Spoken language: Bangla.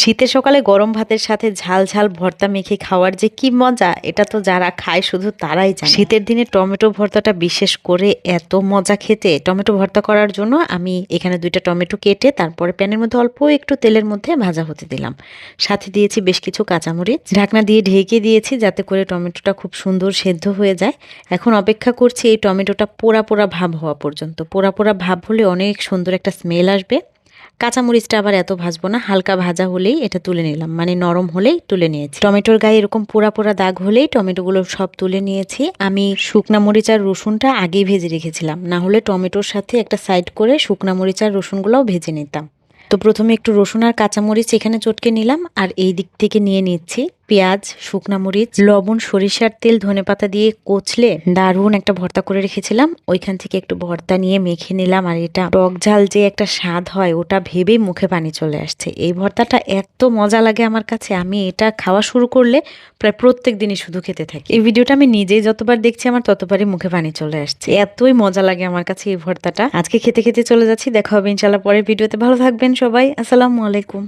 শীতের সকালে গরম ভাতের সাথে ঝাল ঝাল ভর্তা মেখে খাওয়ার যে কি মজা, এটা তো যারা খায় শুধু তারাই জানে। শীতের দিনে টমেটো ভর্তাটা বিশেষ করে এত মজা খেতে, টমেটো ভর্তা করার জন্য আমি এখানে দুইটা টমেটো কেটে তারপরে প্যানের মধ্যে অল্প একটু তেলের মধ্যে ভাজা হতে দিলাম। সাথে দিয়েছি বেশ কিছু কাঁচামরিচ। ঢাকনা দিয়ে ঢেকে দিয়েছি যাতে করে টমেটোটা খুব সুন্দর সেদ্ধ হয়ে যায়। এখন অপেক্ষা করছি এই টমেটোটা পোড়া পোড়া ভাব হওয়া পর্যন্ত। পোড়া পোড়া ভাব হলে অনেক সুন্দর একটা স্মেল আসবে। কাঁচামরিচটা আবার এত ভাজবো না, হালকা ভাজা হলেই এটা তুলে নিলাম। মানে নরম হলেই তুলে নিয়েছি। টমেটোর গায়ে এরকম পোড়া পোড়া দাগ হলেই টমেটোগুলো সব তুলে নিয়েছি। আমি শুকনা মরিচ আর রসুনটা আগেই ভেজে রেখেছিলাম। না হলে টমেটোর সাথে একটা সাইড করে শুকনা মরিচ আর রসুনগুলোও ভেজে নিতাম। তো প্রথমে একটু রসুন আর কাঁচামরিচ এখানে চটকে নিলাম, আর এই দিক থেকে নিয়ে নিচ্ছি পেঁয়াজ, শুকনা মরিচ, লবণ, সরিষার তেল ধনেপাতা দিয়ে কচলে দারুণ একটা ভর্তা করে রেখেছিলাম। ওইখান থেকে একটু ভর্তা নিয়ে মেখে নিলাম আর এটা টক ঝাল যে একটা স্বাদ হয়, ওটা ভেবেই মুখে পানি চলে আসছে। এই ভর্তাটা এত মজা লাগে আমার কাছে, আমি এটা খাওয়া শুরু করলে প্রায় প্রত্যেক দিনই শুধু খেতে থাকি। এই ভিডিওটা আমি নিজেই যতবার দেখছি, আমার ততবারই মুখে পানি চলে আসছে। এতই মজা লাগে আমার কাছে এই ভর্তাটা। আজকে খেতে খেতে চলে যাচ্ছি, দেখা হবে ইনশাল্লাহ পরের ভিডিওতে। ভালো থাকবেন সবাই, আসসালামু আলাইকুম।